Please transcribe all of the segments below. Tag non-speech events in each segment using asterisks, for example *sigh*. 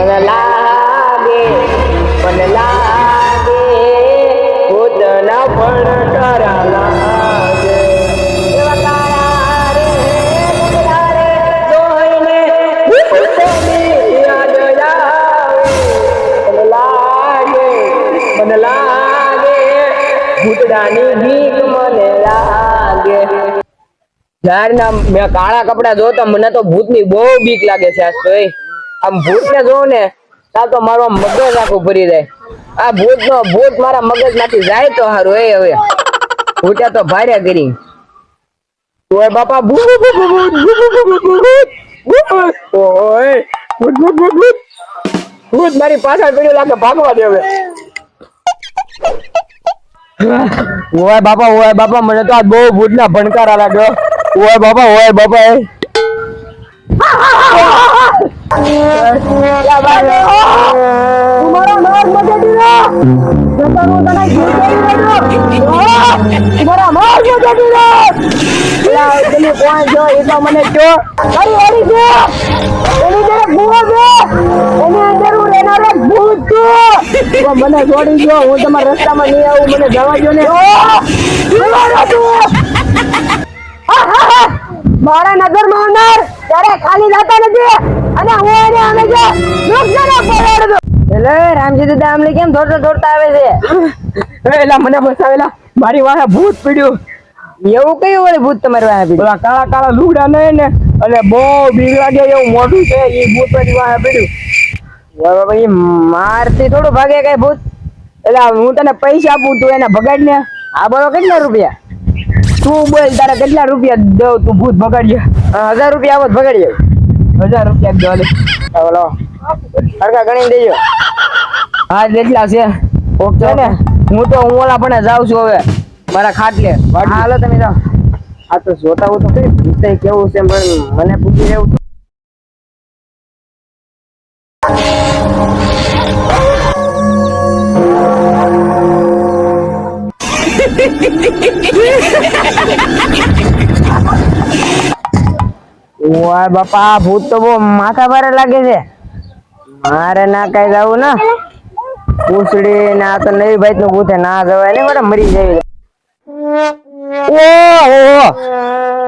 મને લાગે મને લાગે પોતાના પણ લાગે. એવા કાળા રે મુગલા રે, જોઈને ભૂતની યાદ આવે મને લાગે મને લાગે, ભૂતડાની ભીખ મને લાગે. ના મેં કાળા કપડા જોતા મને તો ભૂતની બહુ બીક લાગે છે આજ તો આમ ભૂત ને જોઉં ને તા તો મારો મગજ આખું ભરી જાય આ ભૂત નો ભૂત મારા મગજમાંથી જાય તો હારું એ હવે ભૂટ્યા તો ભારે કરી ઓય બાપા ભૂત ભૂત ભૂત ભૂત ઓય ભૂત ભૂત ભૂત ભૂત ભૂત મારી પાછળ પડ્યું લાગે ભાગવા દે હવે ઓય બાપા ઓય બાપા મને તો આ બહુ ભૂતના ભણકારા લાગ્યો ઓય બાપા ઓય બાપા મને જે છે એની અંદર હું રહેનારો ભૂત મને છોડી દો હું તમારા રસ્તામાં નહીં આવું મને જવા દો ને મારા નગરમાં અંદર ત્યારે ખાલી જતા નથી. અને હું અમે જો નુકસાન પડાડો એટલે રામજી દાદા આમલી કેમ દોડતા દોડતા આવે છે? *laughs* એલા મને બસાવેલા મારી વાહે ભૂત પીડ્યું. એવું કયું વળી ભૂત તમારી વાહે પીડ્યું? ઓલા કાળા કાળા લુગડા નહીં ને અને બહુ બીક લાગે એવું મોઢું છે એ ભૂત મારી વાહે પીડ્યું. મારથી થોડું ભાગે કઈ ભૂત? એટલે હું તને પૈસા આપું તું એને ભગાડ ને. આ બોલો કેટલા રૂપિયા? તું બોલ તારા કેટલા રૂપિયા દઉં તું ભૂત ભગાડજે. હજાર રૂપિયા આવત ભગાડજે હજાર રૂપિયા દો લે બોલો. હરકા ગણી દેજો. હા જેટલા છે. ઓકે ને? હું તો હું ઓલા પણ જાઉં છું હવે. મારા ખાટલે. હાલો તમે જાઓ. આ તો જોતા હું તો કઈ કેવું છે પણ મને પૂછી રહેવું *laughs* ઓય બાપા ભૂત તો બહુ માથા ભારે લાગે છે. મારે ના કઈ જવું ને. પૂછડી ના તો નવી ભાઈ નું ભૂતે ના જવાય ને બરાબર મરી જાય. ઓ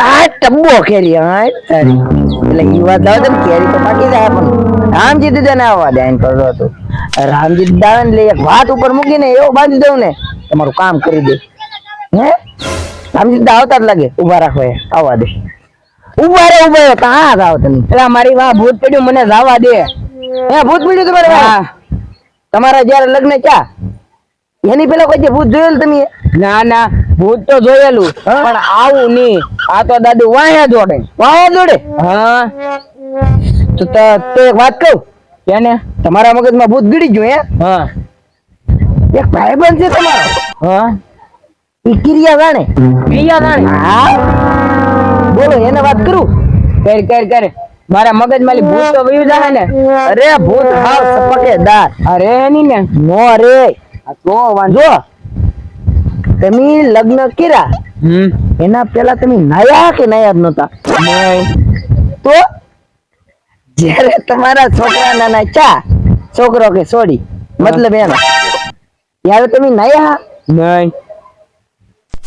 આ ટબ્બો કેરી હા તારી. એટલે ઈ વાત આવે તેમ કેરી તો પાકી જાય પણ રામજી દીદા ને આવવા દે એમ કરતો હતો. રામજી દીદા આવે ને એટલે એક વાત ઉપર મૂકીને એવો બાંધી દઉં ને, તમારું કામ કરી દે. હે? રામજી દીદા આવતા જ લાગે ઊભા રાખો એ, આવવા દે. ઊભા રે ઊભા રે કहाँ જાવ તમે. એટલે મારી વાહ ભૂત પડ્યું મને જવા દે. હે ભૂત પડ્યું તમારે વાહ? તમારા જ્યારે લગ્ન ક્યાં એની પેલા કોઈ ભૂત જોયેલું તમે? ના ના ભૂત તો જોયેલું. પણ આવું નહીં. આ તો દાદુ વાયા જોડે. વાયા જોડે? હા. તો તે એક વાત કહું. કેને? તમારા મગજમાં ભૂત ગીડી ગયું હે? હા. એક ભાઈબંધ છે તમારો. હા. ઈ કિરિયા જાણે કિરિયા જાણે હા. બોલો એને વાત કરું? કર કર કર. મારા મગજમાં ભૂત તો વયું જાય ને. અરે ભૂત હાવ સપકેદાર. અરે એની ને. નો રે. આ તો વાંધો. તમે લગ્ન કર્યા. એના પેલા તમે નાયા કે નાયા જ નતા તો? જ્યારે તમારા છોકરા નાના ચા છોકરો કે સોડી મતલબ એનો ત્યારે તમે નાયા? નહીં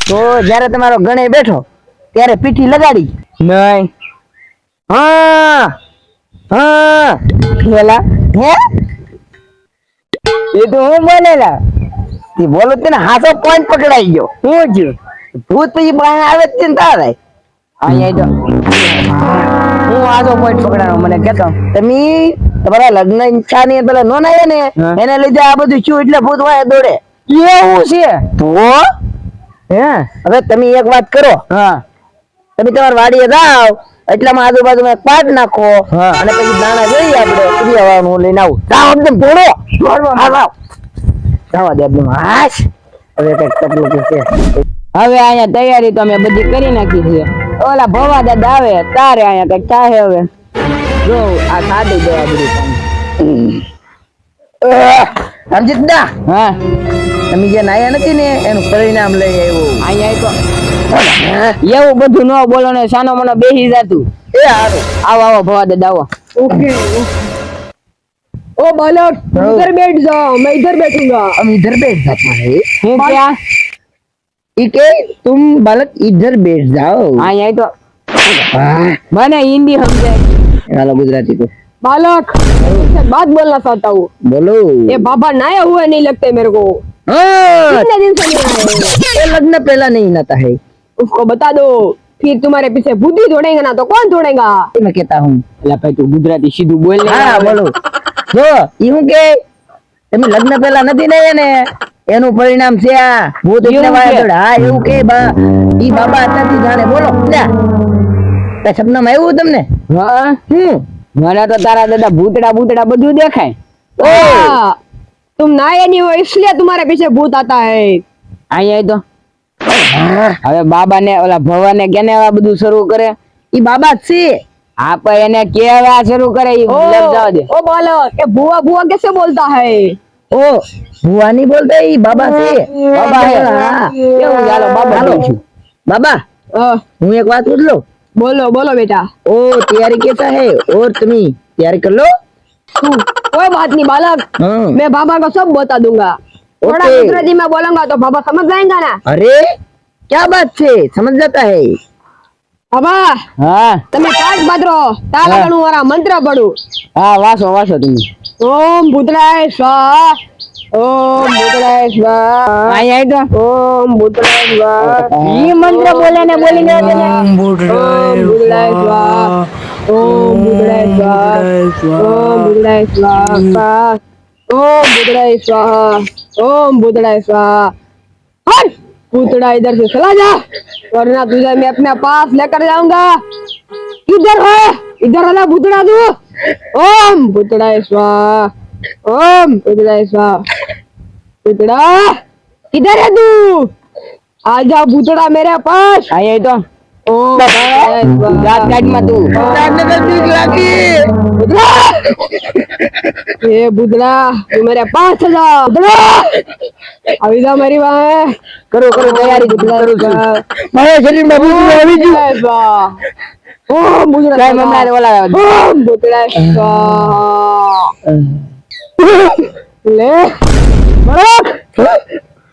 તો જ્યારે તમારો ગણે બેઠો ત્યારે પીઠી લગાડી. નહીં. હા. હા. પેલા હે? એ તો હું બોલેલા. તે બોલો તેને હાસો પોઈન્ટ પકડાઈ ગયો? હું જ. ભૂત પછી બહાર આવે જ ને તારે. અહીંયા જો હું હાસો પોઈન્ટ પકડાયો? મને કેતો તમે તમારા લગ્ન ઈચ્છા ની પેલા નોન ના ને એને લીધે આ બધું શું એટલે ભૂત વાય દોડે. એવું છે? તો? હે? હવે તમે એક વાત કરો. હા. તમે તમારી વાડીએ જાવ એટલામાં આજુબાજુમાં એક પાટ નાખો અને પછી દાણા જોઈએ આપણે ક્રિયાવાનું લઈને આવું. જાઓ એકદમ ઘોડો જવા દે એકદમ હાશ. હવે કંઈક તકલીફ છે. હવે અહીંયા તૈયારી તો અમે બધી કરી નાખી છે. ઓલા ભવા દાદા આવે તારે અહીંયા કંઈક થાય હવે. જો આ સાદી દેવા બધું સમજીત ના હા. તમે જે નાયા નથી ને એનું પરિણામ લઈ આવ્યું. અહીંયા તો એવું બધું ન બોલો ને સાનો મનો બેસી જાતું એ હારું આવો આવો ભવા દાદા આવો ઓકે ओ बालक तुम हाँ। इधर बैठ जाओ मैं इधर बैठूंगा हम इधर बैठ जाता है હું ક્યાં ये के तुम बालक इधर बैठ जाओ અહીંયા આઈ તો हाँ, મને હિન્દી સમજાય हेलो गुजराती को बालक मैं तुमसे बात बोलना चाहता हूँ बोलो ये बाबा नए हुए नहीं लगते मेरे को हाँ कितने दिन से नहीं आए ये लगना पहला नहीं नाता है उसको बता दो फिर तुम्हारे पीछे बुद्धि दौड़ेगा ना तो कौन दौड़ेगा मैं कहता हूँ એટલે ભાઈ તું ગુજરાતી સીધું બોલ ને હા બોલો જો એવું કે તમે લગ્ન પહેલા નથી ને એને એનું પરિણામ છે આ ભૂત એટલે એવું વાયા કે? દોડે. હા એવું કે બા ઈ બાબા અત્યારથી જાણે બોલો લ્યા કઈ સપનામાં આવ્યું તમને હા હું મને તો તારા દાદા ભૂતડા ભૂતડા બધું દેખાય हाँ, तुम नए नहीं हो इसलिए तुम्हारे पीछे भूत आता है અહીંયા આઈ તો હવે બાબા ને ઓલા ભવાને કેને આ બધું શરૂ કરે ઈ બાબા જ છે હા પણ એને કેવા શરૂ કરે ઈ ओ, લગ જવા દે ओ बालक ये बुआ बुआ कैसे बोलता है ઓ ભુવા ની બોલતા ઈ બાબા છે બાબા હે હા. કેવું ચાલો બાબા હાલો. બોલ છું બાબા हाँ, હું એક વાત પૂછ લો बोलो बोलो बेटा ओ तैयारी कैसा है और तुम्ही तैयारी कर लो तू कोई बात नहीं बालक हाँ मैं बाबा को सब बता दूंगा थोड़ा ओके। गुजराती में बोलूंगा तो बाबा समझ जाएगा ना अरे क्या बात છે समझ जाता है બાબા હા તમે પાઠ બાદરો તાલા હા. ગણું વાળા મંત્ર પડું હા વાસો વાસો તમે ઓમ ભૂતળાય સ્વાહા ઓમ ભૂતળાય સ્વાહા અહીંયા આઈ તો ઓમ ભૂતળાય સ્વાહા ઈ મંત્ર બોલે ને બોલી ને ઓમ ભૂતળાય સ્વાહા ઓમ ભૂતળાય સ્વાહા ઓમ ભૂતળાય સ્વાહા ઓમ ભૂતળાય સ્વાહા ઓમ ભૂતળાય સ્વાહા हट भूतड़ा इधर से चला जा वरना तुझे मैं अपने पास लेकर जाऊंगा किधर है इधर वाला भूतड़ा तू ओम भूतड़ा स्वाहा ओम भूतड़ा स्वाहा भूतड़ा किधर है तू आजा भूतड़ा मेरे पास Oh, babae. God guide mo to. Sana ka big lagi. Budla. ये बुदला ये मेरा पाँच हज़ार बुदला अभी जा मेरी बात करो करो तैयारी बुदला मैं शरीर में बुदला अभी जी ओम बुदला क्या मामला रे वाला ओम बुदला ले बराक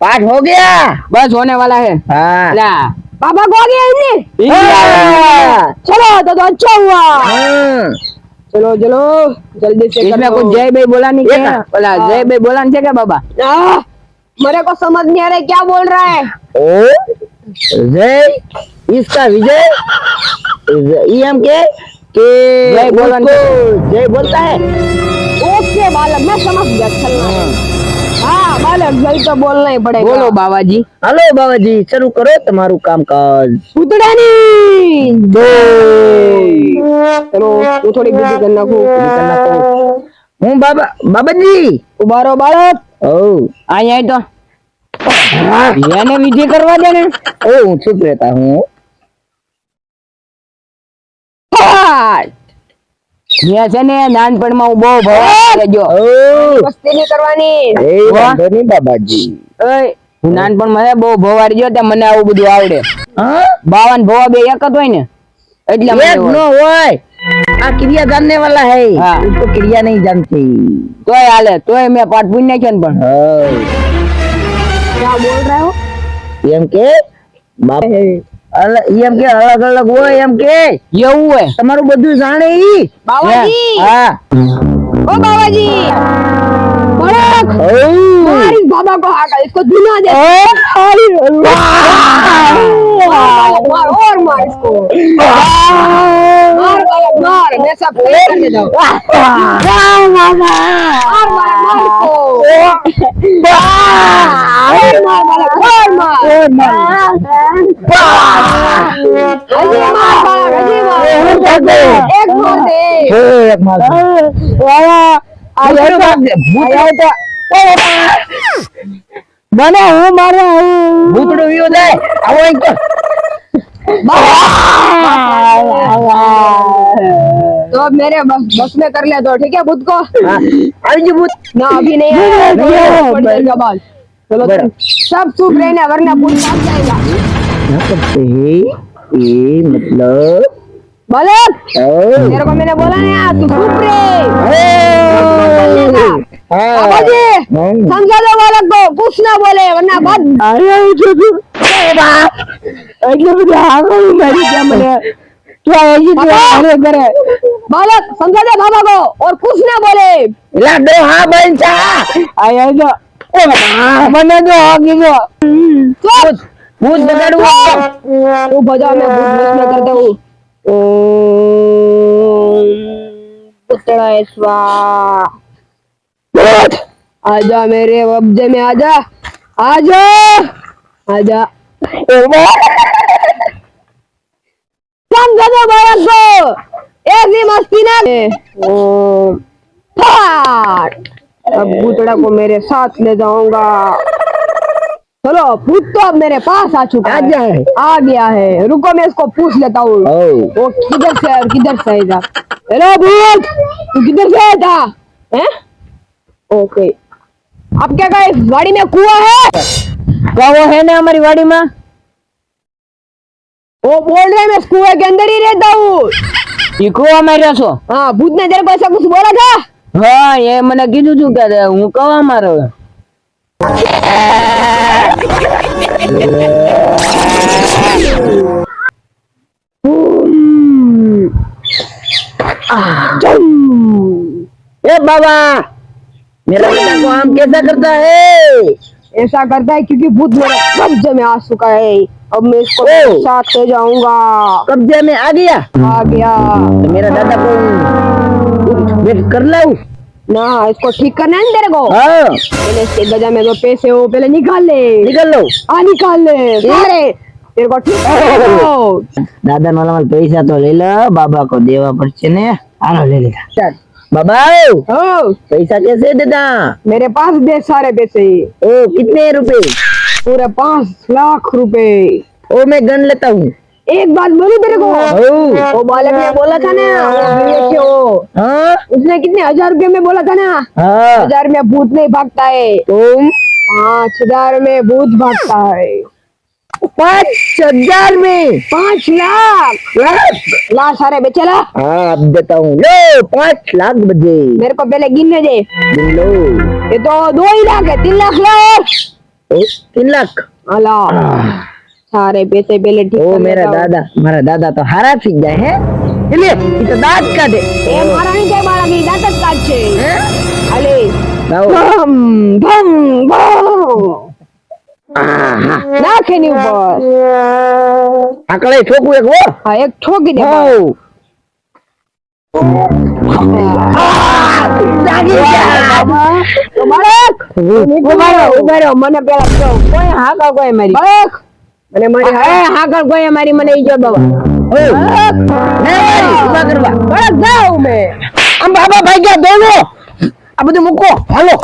पाठ हो गया। बस होने वाला है। हाँ। पापा को आ गया हाँ। चलो तो, तो अच्छा हुआ। हाँ। चलो चलो जल्दी से इसमें कुछ जय भाई बोला नहीं क्या? बोला जय भाई बोला नहीं क्या बाबा? मेरे को समझ नहीं आ रहा क्या बोल रहा है। ओ जय इसका विजय के के जय बोलता है। ओके बालक मैं समझ गया चलना હું બીજી બાબા બાબાજી! ઉભારો બાળક! ઓ અહીંયા તો. એને વિધિ કરવા દે ને. ઓ હું ચૂપ રહેતા હું! ત્યાં છે ને નાનપણમાં હું બહુ ભવાઈ ગયો. મસ્તી નહીં કરવાની. એ વાંધો નહીં બાબાજી. ઓય હું નાનપણમાં છે બહુ ભવાઈ ગયો ત્યાં મને આવું બધું આવડે. બાવન ભવા બે એક જ હોય ને એટલે એક નો હોય. આ ક્રિયા જાણને વાળા હે. તો ક્રિયા નહીં જાણતી. તોય હાલે તોય મેં પાઠ પૂરી નાખ્યો ને પણ. હા. બોલ રહ્યો? એમ કે બાપ એમ કે અલગ અલગ હોય એમ કે. એવું હોય? તમારું બધું જાણે ઈ. બાવાજી! હા. ઓ બાવાજી! ઓળખ बाबा को आकर इसको धुना दे और मार इसको मार मार मैं सब कर दे दो मार मार इसको मार मार मार मार मार अजी मार मार अजी मार एक मार दे एक मार दे वाह आया तो आया तो મને હું મારવા હું ભૂતડું વિયો જાય આવો અહીં તો तो अब मेरे बस बस में कर ले तो ठीक है खुद को હા, આવી ગયું ભૂત ना अभी नहीं आया नहीं आया, थोड़ी देर के बाद चलो बराबर। सब चुप रहना वरना भूत भाग जाएगा क्या करते हैं ये मतलब बालक ओ, तेरे को मैंने बोला ना यार, तू चुप रे સમજા દો બાળક તો કુછ ના બોલે વરના બધ અરે હું છું છું એટલે બધું આગળ મારી ગયા મને બાળક સમજા દે બાબા કો ઓર કુછ ના બોલે એલા બે હા બન ચા આય જો ઓ મને જો આગી જો ચૂપ ભૂત બગાડું હું ભજા મે ભૂત ભૂત ના કરતા હું પુતળા સ્વાહા ભૂત आजा मेरे कब्जे में आजा। आजा। आजा। समझा बालक को ऐसी मस्ती ना अब भूतड़ा को मेरे साथ ले जाऊँगा। चलो भूत तो अब मेरे पास आ चुका आ गया है। है। आ गया है। रुको मैं इसको पूछ लेता हूँ। वो किधर से और किधर से आएगा हेलो भूत। तू किधर से आया था? हैं? ओके आप क्या कहे इस गाड़ी में कुआं है કવો હે ને અમારી વાડીમાં वो बोल रहे हैं मैं इस कुएं के अंदर ही रहता हूँ ઈ કુવા માર્યો છો हाँ भूत ने तेरे को ऐसा कुछ बोला था હા એ મને કીધું તું કે હું કવા મારો ए बाबा मेरा बेटा को आम कैसा करता है? ऐसा करता है क्योंकि बुद्ध मेरा कब्जे में आ चुका है। अब मैं इसको साथ ले जाऊँगा। कब्जे में आ गया? आ गया। तो मेरा दादा को हाँ। कर लाऊ? ना इसको ठीक करना है तेरे को? हाँ। पहले इसके गजा में जो पैसे हो पहले निकाल ले। निकाल लो। आ निकाल ले। अरे तेरे को ठीक तो। दादा नॉर्मल पैसा तो ले लो बाबा को देवा पड़े ने। आलो ले लेता बाबाओ पैसा कैसे देता? मेरे पास दे सारे पैसे। ओ कितने रुपए? पूरे पाँच लाख रुपए। ओ मैं गन लेता हूँ। एक बात बोलू तेरे को? वो बालक ने बोला था ना हाँ। हाँ। उसने कितने हज़ार रुपए में बोला था ना? हाँ। हज़ार में भूत नहीं भागता है। तो? तुम पाँच हज़ार में भूत भागता है। पाँच हज़ार में। पाँच लाख? ला सारे बेचे ला। हाँ अब देता हूँ लो पाँच लाख बजे। मेरे को पहले गिनने दे। गिन लो। ये तो दो ही लाख है तीन लाख लो। तीन लाख? अला सारे पैसे पहले ठीक ओ मेरा दादा मेरा दादा तो हरा सीख गए हैं। इले ये तो दांत दे। ये मारा नहीं जाए मारा की दांत का छे अले बम बम बम ભમ ઉપર આકડે ઠોકું એક હો. હા એક ઠોકી દે હો મને પેલા કોઈ હાકા કોઈ મારી. મને મારી એ કોઈ મારી મને ઈ બાબા ઓ નહીં ઊભા કરવા. બાળક જાઉં મેં. આમ બાબા ભાઈ ગયા દોડો. આ બધું મૂકો. હાલો.